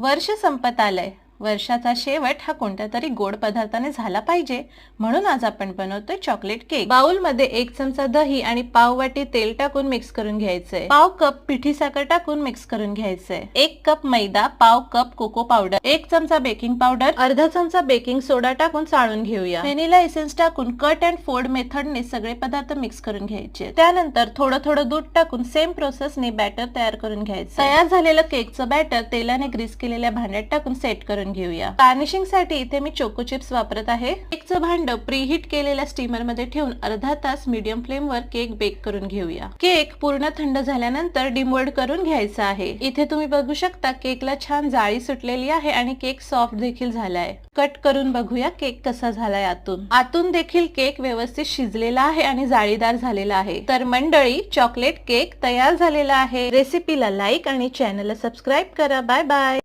वर्ष संपत आलंय. वर्षाचा शेवट हा कोणत्या तरी गोड पदार्थाने झाला पाहिजे. म्हणून आज आपण बनवतोय चॉकलेट केक बाउलमध्ये एक चमचा दही आणि पाव वाटी तेल टाकून मिक्स करून घ्यायचंय. पाव कप पिठी साखर टाकून मिक्स करून घ्यायचंय. एक कप मैदा पाव कप कोको पावडर एक चमचा बेकिंग पावडर अर्धा चमचा बेकिंग सोडा टाकून चाळून घेऊया. व्हॅनिला एसेन्स टाकून कट अँड फोल्ड मेथडने सगळे पदार्थ मिक्स करून घ्यायचे. त्यानंतर थोडं थोडं दूध टाकून सेम प्रोसेसने बॅटर तयार करून घ्यायचं. तयार झालेलं केकचं बॅटर तेलाने ग्रीस केलेल्या भांड्यात टाकून सेट करून घेऊया. गार्निशिंगसाठी इथे मी चोको चिप्स वापरत आहे. केकचं भांड प्रीहीट केलेल्या स्टीमरमध्ये ठेवून अर्धा तास मीडियम फ्लेम वर केक बेक करून घेऊया. केक पूर्ण थंड झाल्यानंतर डिमोल्ड करून घ्यायचा आहे. इथे तुम्ही बघू शकता केकला छान जाळी सुटलेली आहे आणि केक सॉफ्ट देखील झालाय. कट करून बघूया केक कसा झालाय आतून. आतून देखील केक व्यवस्थित शिजलेला आहे आणि जाळीदार झालेला आहे. तर मंडळी चॉकलेट केक तयार झालेला आहे. रेसिपीला लाईक आणि चॅनलला सबस्क्राईब करा. Bye bye